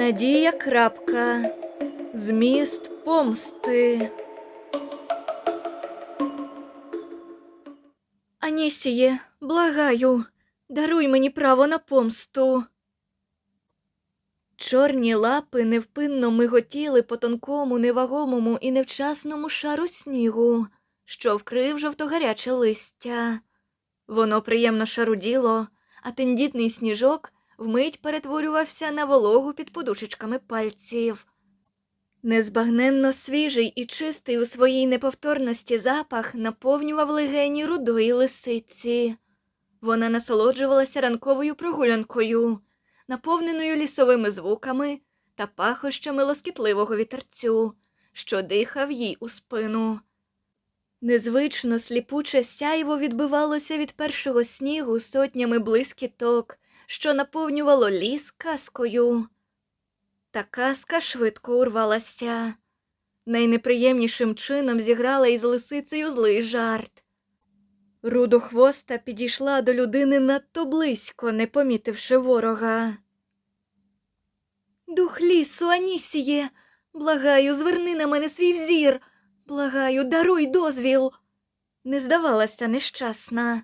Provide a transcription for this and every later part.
Надія крапка. Зміст помсти. Анісіє, благаю, даруй мені право на помсту. Чорні лапи невпинно миготіли по тонкому, невагомому і невчасному шару снігу, що вкрив жовтогаряче листя. Воно приємно шаруділо, а тендітний сніжок вмить перетворювався на вологу під подушечками пальців. Незбагненно свіжий і чистий у своїй неповторності запах наповнював легені рудої лисиці. Вона насолоджувалася ранковою прогулянкою, наповненою лісовими звуками та пахощами лоскітливого вітерцю, що дихав їй у спину. Незвично сліпуче сяйво відбивалося від першого снігу сотнями блискіток, що наповнювало ліс казкою. Та казка швидко урвалася. Найнеприємнішим чином зіграла із лисицею злий жарт. Рудохвоста підійшла до людини надто близько, не помітивши ворога. Дух лісу, Анісіє, благаю, зверни на мене свій взір. Благаю, даруй дозвіл. Не здавалася нещасна.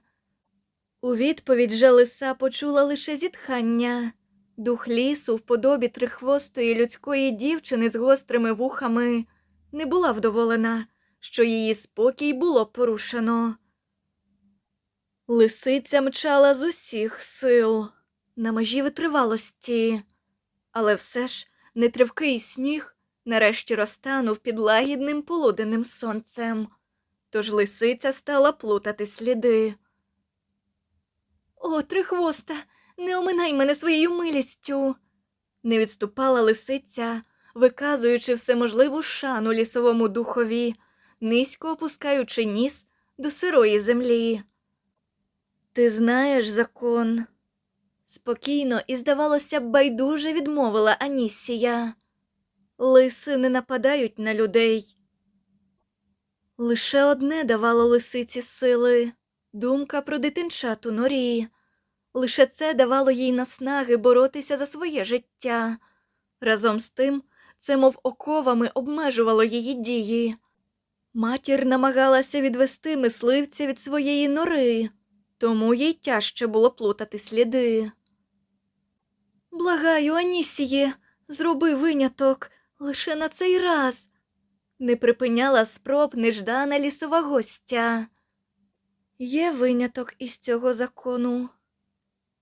У відповідь же лиса почула лише зітхання. Дух лісу в подобі трихвостої людської дівчини з гострими вухами не була вдоволена, що її спокій було порушено. Лисиця мчала з усіх сил на межі витривалості, але все ж нетривкий сніг нарешті розтанув під лагідним полуденним сонцем, тож лисиця стала плутати сліди. О, трихвоста, не оминай мене своєю милістю. Не відступала лисиця, виказуючи всеможливу шану лісовому духові, низько опускаючи ніс до сирої землі. Ти знаєш закон. Спокійно і, здавалося байдуже відмовила Анісія. Лиси не нападають на людей. Лише одне давало лисиці сили думка про дитинчату норі. Лише це давало їй наснаги боротися за своє життя. Разом з тим, це мов оковами обмежувало її дії. Матір намагалася відвести мисливця від своєї нори, тому їй тяжче було плутати сліди. Благаю, Анісіє, зроби виняток лише на цей раз. Не припиняла спроб неждана лісова гостя. Є виняток із цього закону.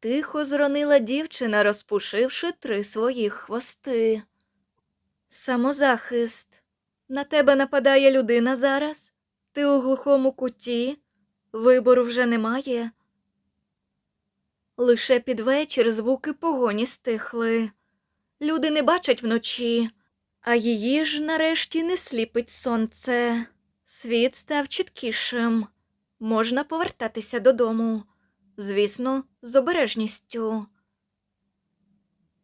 Тихо зронила дівчина, розпушивши три своїх хвости. Самозахист. На тебе нападає людина зараз? Ти у глухому куті? Вибору вже немає. Лише під вечір звуки погоні стихли. Люди не бачать вночі, а її ж нарешті не сліпить сонце. Світ став чіткішим. Можна повертатися додому. Звісно, з обережністю.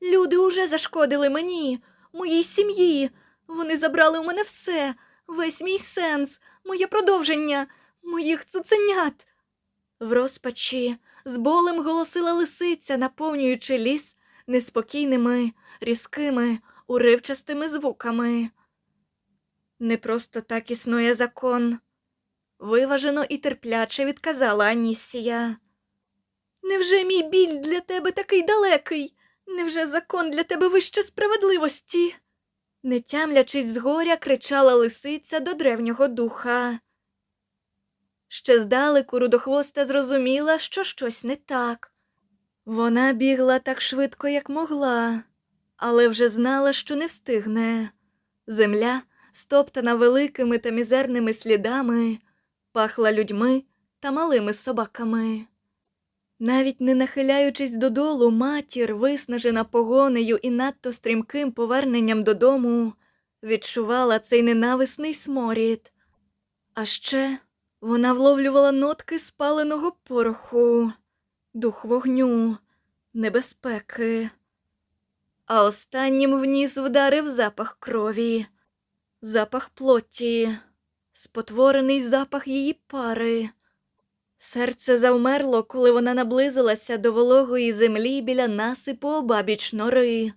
Люди уже зашкодили мені, моїй сім'ї. Вони забрали у мене все, весь мій сенс, моє продовження, моїх цуценят. В розпачі з болем голосила лисиця, наповнюючи ліс неспокійними, різкими, уривчастими звуками. Не просто так існує закон. Виважено і терпляче відказала Анісія. Невже мій біль для тебе такий далекий? Невже закон для тебе вище справедливості? Не тямлячись з горя, кричала лисиця до древнього духа. Ще здалеку рудохвоста зрозуміла, що щось не так. Вона бігла так швидко, як могла, але вже знала, що не встигне. Земля, стоптана великими та мізерними слідами, пахла людьми та малими собаками. Навіть не нахиляючись додолу, матір, виснажена погонею і надто стрімким поверненням додому, відчувала цей ненависний сморід. А ще вона вловлювала нотки спаленого пороху, дух вогню, небезпеки. А останнім в ніс вдарив запах крові, запах плоті, спотворений запах її пари. Серце завмерло, коли вона наблизилася до вологої землі біля насипу обабіч нори.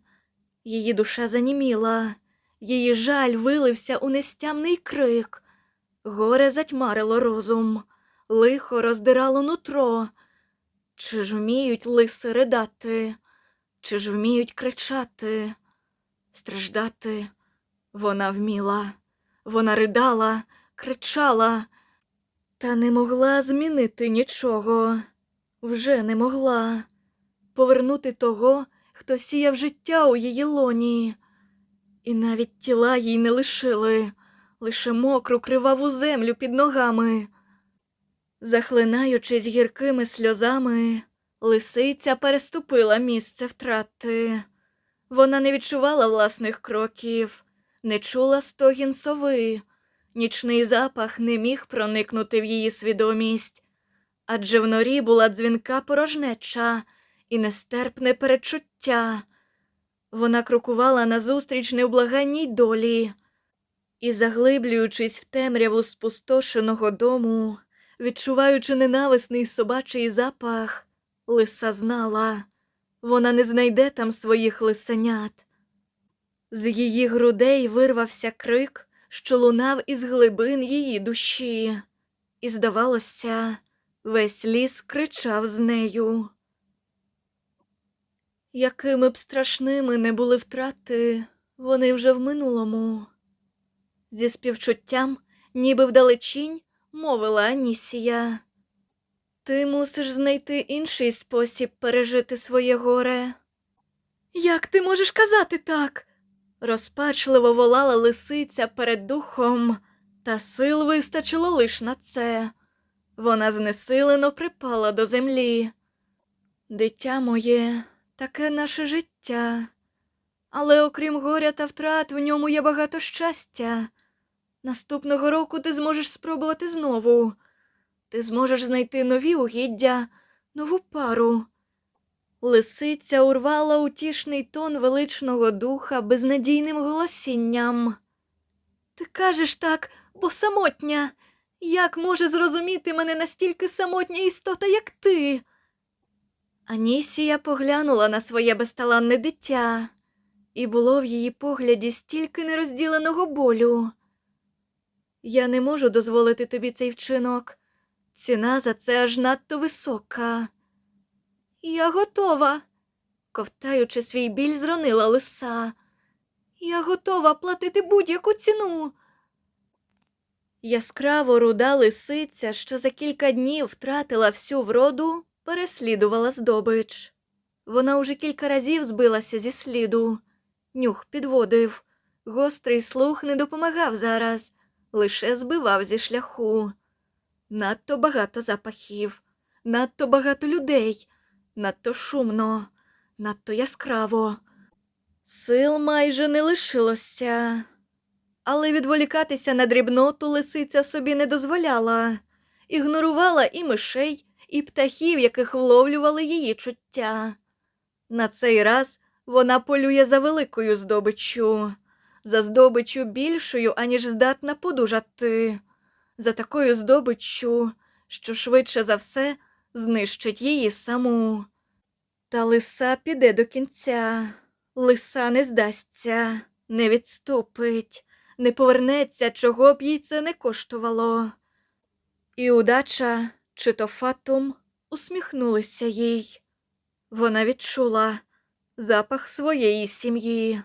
Її душа заніміла, її жаль вилився у нестямний крик. Горе затьмарило розум, лихо роздирало нутро. Чи ж вміють лиси ридати, чи ж вміють кричати, страждати? Вона вміла, вона ридала, кричала, та не могла змінити нічого, вже не могла повернути того, хто сіяв життя у її лоні. І навіть тіла їй не лишили, лише мокру криваву землю під ногами. Захлинаючись гіркими сльозами, лисиця переступила місце втрати. Вона не відчувала власних кроків, не чула стогін сови, нічний запах не міг проникнути в її свідомість, адже в норі була дзвінка порожнеча і нестерпне перечуття. Вона крокувала назустріч невблаганній долі і, заглиблюючись в темряву спустошеного дому, відчуваючи ненависний собачий запах, лиса знала, вона не знайде там своїх лисенят. З її грудей вирвався крик, що лунав із глибин її душі, і, здавалося, весь ліс кричав з нею. Якими б страшними не були втрати, вони вже в минулому. Зі співчуттям, ніби вдалечінь, мовила Анісія. Ти мусиш знайти інший спосіб пережити своє горе. Як ти можеш казати так? Розпачливо волала лисиця перед духом, та сил вистачило лиш на це. Вона знесилено припала до землі. Дитя моє, таке наше життя. Але окрім горя та втрат, в ньому є багато щастя. Наступного року ти зможеш спробувати знову. Ти зможеш знайти нові угіддя, нову пару. Лисиця урвала утішний тон величного духа безнадійним голосінням. Ти кажеш так, бо самотня. Як може зрозуміти мене настільки самотня істота, як ти? Анісія поглянула на своє безталанне дитя, і було в її погляді стільки нерозділеного болю. Я не можу дозволити тобі цей вчинок. Ціна за це аж надто висока. Я готова, ковтаючи свій біль, зронила лиса. Я готова платити будь-яку ціну. Яскраво руда лисиця, що за кілька днів втратила всю вроду, переслідувала здобич. Вона уже кілька разів збилася зі сліду. Нюх підводив. Гострий слух не допомагав зараз, лише збивав зі шляху. Надто багато запахів, надто багато людей, надто шумно, надто яскраво. Сил майже не лишилося. Але відволікатися на дрібноту лисиця собі не дозволяла, ігнорувала і мишей, і птахів, яких вловлювали її чуття. На цей раз вона полює за великою здобиччю, за здобиччю більшою, аніж здатна подужати, за такою здобиччю, що швидше за все знищить її саму. Та лиса піде до кінця, лиса не здасться, не відступить, не повернеться, чого б їй це не коштувало. І удача, чи то фатум, усміхнулися їй. Вона відчула запах своєї сім'ї.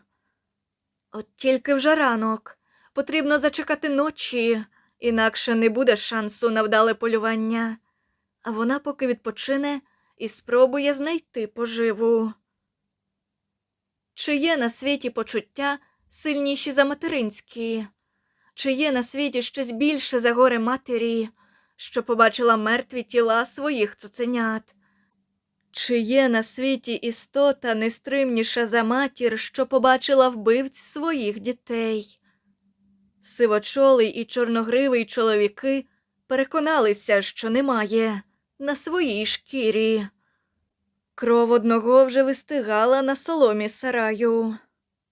От тільки вже ранок, потрібно зачекати ночі, інакше не буде шансу на вдале полювання. А вона поки відпочине і спробує знайти поживу. Чи є на світі почуття сильніші за материнські? Чи є на світі щось більше за горе матері, що побачила мертві тіла своїх цуценят? Чи є на світі істота нестримніша за матір, що побачила вбивць своїх дітей? Сивочолий і чорногривий чоловіки переконалися, що немає на своїй шкірі. Кров одного вже вистигала на соломі сараю.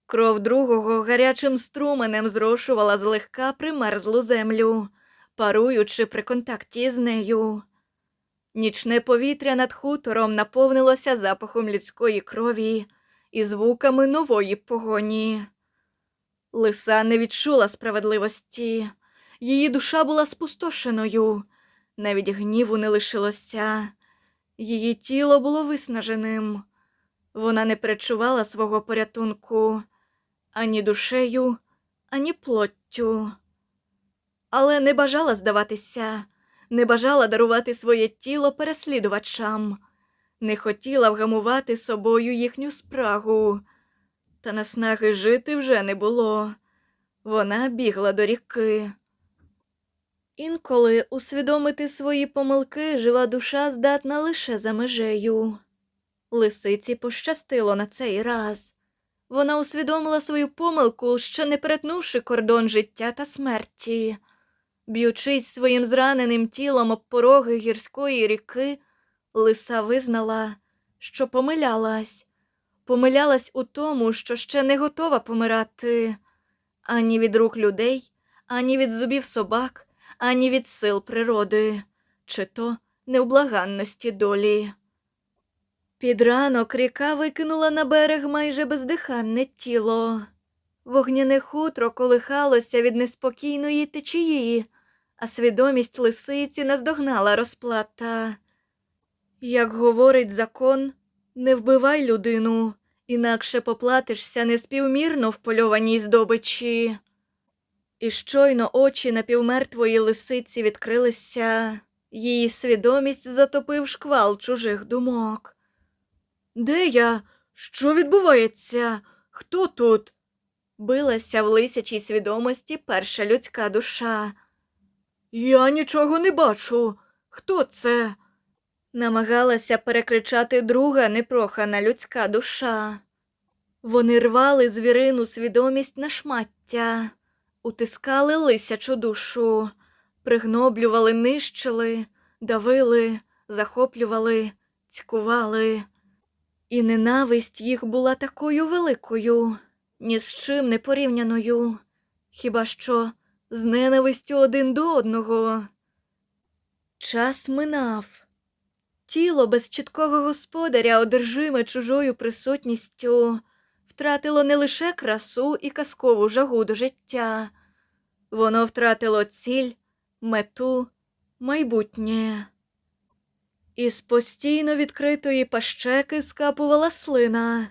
Кров другого гарячим струменем зрошувала злегка примерзлу землю, паруючи при контакті з нею. Нічне повітря над хутором наповнилося запахом людської крові і звуками нової погоні. Лиса не відчула справедливості, її душа була спустошеною, навіть гніву не лишилося, її тіло було виснаженим. Вона не перечувала свого порятунку ані душею, ані плоттю. Але не бажала здаватися, не бажала дарувати своє тіло переслідувачам, не хотіла вгамувати собою їхню спрагу. Та наснаги жити вже не було. Вона бігла до ріки. Інколи усвідомити свої помилки жива душа здатна лише за межею. Лисиці пощастило на цей раз. Вона усвідомила свою помилку, ще не перетнувши кордон життя та смерті. Б'ючись своїм зраненим тілом об пороги гірської ріки, лиса визнала, що помилялась. Помилялась у тому, що ще не готова помирати ані від рук людей, ані від зубів собак, ані від сил природи, чи то невблаганності долі. Під ранок ріка викинула на берег майже бездиханне тіло. Вогняне хутро колихалося від неспокійної течії, а свідомість лисиці наздогнала розплата. Як говорить закон, не вбивай людину, інакше поплатишся неспівмірно впольованій здобичі. І щойно очі напівмертвої лисиці відкрилися, її свідомість затопив шквал чужих думок. Де я? Що відбувається? Хто тут? Билася в лисячій свідомості перша людська душа. Я нічого не бачу. Хто це? Намагалася перекричати друга непрохана людська душа. Вони рвали звірину свідомість на шмаття, утискали лисячу душу, пригноблювали, нищили, давили, захоплювали, цькували. І ненависть їх була такою великою, ні з чим не порівняною, хіба що з ненавистю один до одного. Час минав. Тіло без чіткого господаря, одержиме чужою присутністю, втратило не лише красу і казкову жагу до життя, воно втратило ціль, мету, майбутнє. Із постійно відкритої пащеки скапувала слина.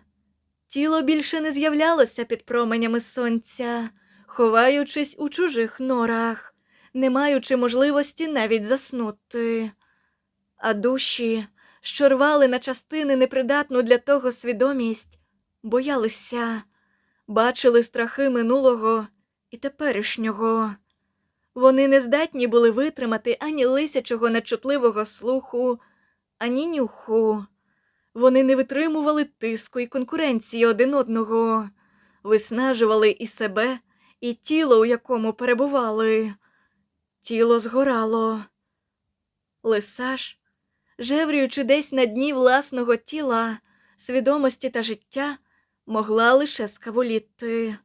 Тіло більше не з'являлося під променями сонця, ховаючись у чужих норах, не маючи можливості навіть заснути. А душі, що рвали на частини непридатну для того свідомість, боялися, бачили страхи минулого і теперішнього. Вони не здатні були витримати ані лисячого нечутливого слуху, ані нюху. Вони не витримували тиску і конкуренції один одного, виснажували і себе, і тіло, у якому перебували. Тіло згорало. Лиса ж, жеврюючи десь на дні власного тіла, свідомості та життя, могла лише скавуліти.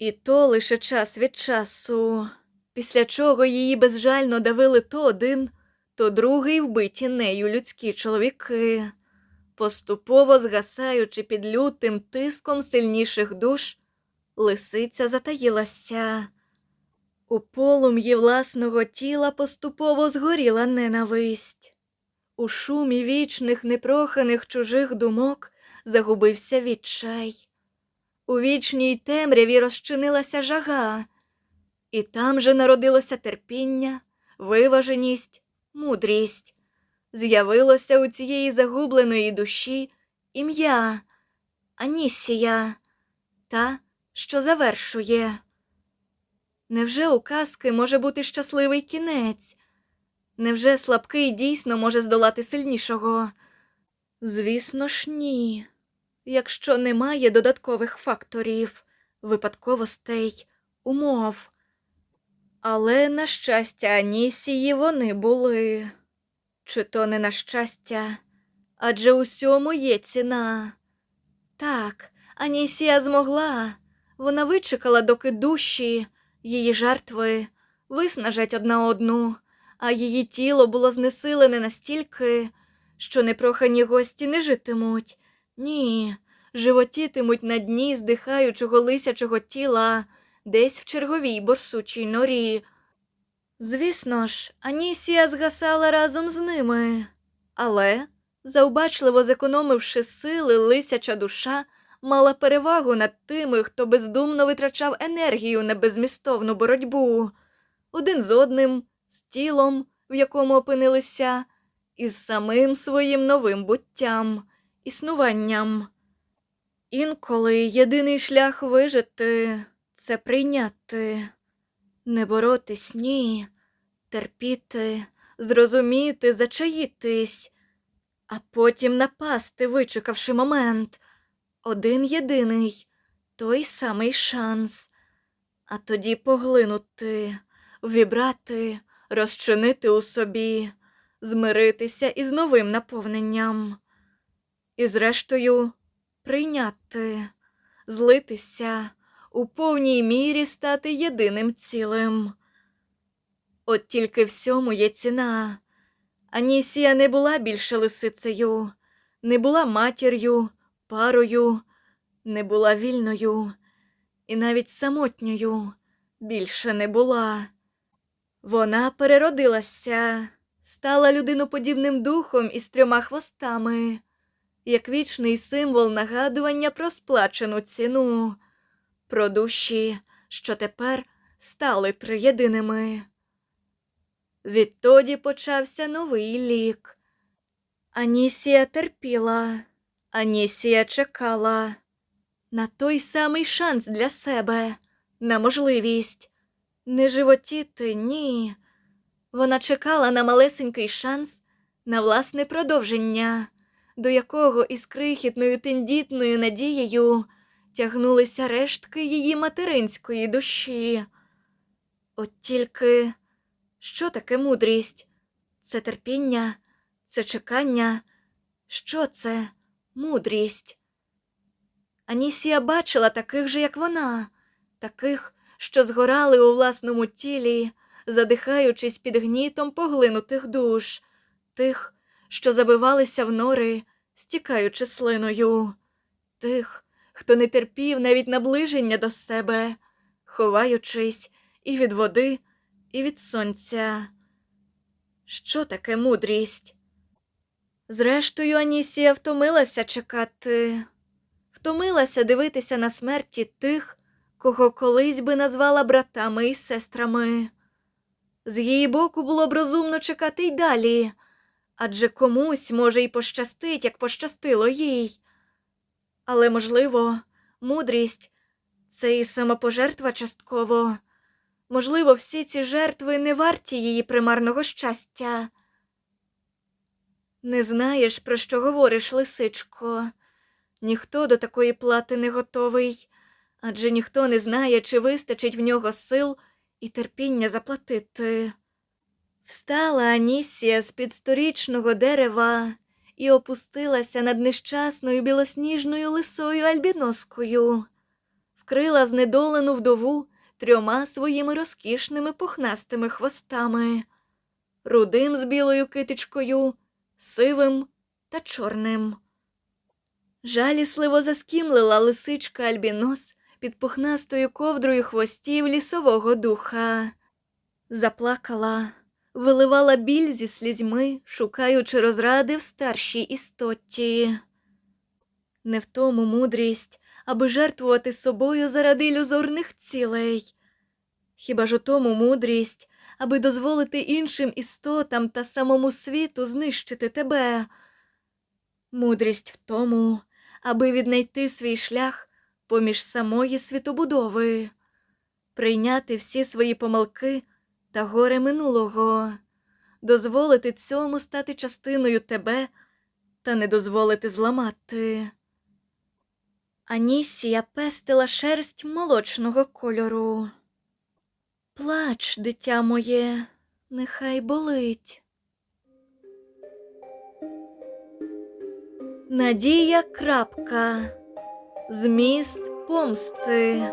І то лише час від часу, після чого її безжально давили то один, то другий вбиті нею людські чоловіки, поступово згасаючи під лютим тиском сильніших душ, лисиця затаїлася. У полум'ї власного тіла поступово згоріла ненависть. У шумі вічних непроханих чужих думок загубився відчай. У вічній темряві розчинилася жага, і там же народилося терпіння, виваженість, мудрість. З'явилося у цієї загубленої душі ім'я Анісія, та, що завершує. Невже у казки може бути щасливий кінець? Невже слабкий дійсно може здолати сильнішого? Звісно ж, ні. Якщо немає додаткових факторів, випадковостей, умов. Але, на щастя, Анісії вони були. Чи то не на щастя, адже усьому є ціна. Так, Анісія змогла. Вона вичекала, доки душі, її жертви виснажать одна одну, а її тіло було знесилене настільки, що непрохані гості не житимуть. Ні, животітимуть на дні здихаючого лисячого тіла десь в черговій борсучій норі. Звісно ж, Анісія згасала разом з ними, але, завбачливо зекономивши сили, лисяча душа мала перевагу над тими, хто бездумно витрачав енергію на безмістовну боротьбу. Один з одним, з тілом, в якому опинилися, і з самим своїм новим буттям, існуванням. Інколи єдиний шлях вижити це прийняти, не боротись, ні, терпіти, зрозуміти, зачаїтись, а потім напасти, вичекавши момент. Один єдиний, той самий шанс, а тоді поглинути, вібрати, розчинити у собі, змиритися із новим наповненням. І, зрештою, прийняти, злитися, у повній мірі стати єдиним цілим. От тільки всьому є ціна. Анісія не була більше лисицею, не була матір'ю, парою, не була вільною, і навіть самотньою більше не була. Вона переродилася, стала людиноподібним духом із трьома хвостами, як вічний символ нагадування про сплачену ціну, про душі, що тепер стали триєдиними. Відтоді почався новий лік. Анісія терпіла, Анісія чекала на той самий шанс для себе, на можливість не животіти, ні. Вона чекала на малесенький шанс, на власне продовження, до якого із крихітною тендітною надією тягнулися рештки її материнської душі. От тільки що таке мудрість? Це терпіння, це чекання. Що це мудрість? Анісія бачила таких же, як вона, таких, що згорали у власному тілі, задихаючись під гнітом поглинутих душ, тих, що забивалися в нори, стікаючи слиною, тих, хто не терпів навіть наближення до себе, ховаючись і від води, і від сонця. Що таке мудрість? Зрештою, Анісія втомилася чекати, втомилася дивитися на смерті тих, кого колись би назвала братами і сестрами. З її боку було б розумно чекати й далі, адже комусь, може, й пощастить, як пощастило їй. Але, можливо, мудрість це і самопожертва частково. Можливо, всі ці жертви не варті її примарного щастя. Не знаєш, про що говориш, лисичко. Ніхто до такої плати не готовий, адже ніхто не знає, чи вистачить в нього сил і терпіння заплатити. Встала Анісія з під сторічного дерева і опустилася над нещасною білосніжною лисою альбіноскою, вкрила знедолену вдову трьома своїми розкішними пухнастими хвостами, рудим з білою китичкою, сивим та чорним. Жалісливо заскімлила лисичка альбінос під пухнастою ковдрою хвостів лісового духа. Заплакала, виливала біль зі слізьми, шукаючи розради в старшій істоті. Не в тому мудрість, аби жертвувати собою заради ілюзорних цілей. Хіба ж у тому мудрість, аби дозволити іншим істотам та самому світу знищити тебе? Мудрість в тому, аби віднайти свій шлях поміж самої світобудови, прийняти всі свої помилки та горе минулого, дозволити цьому стати частиною тебе та не дозволити зламати. Анісія пестила шерсть молочного кольору. Плач, дитя моє, нехай болить. Надія крапка. Зміст помсти.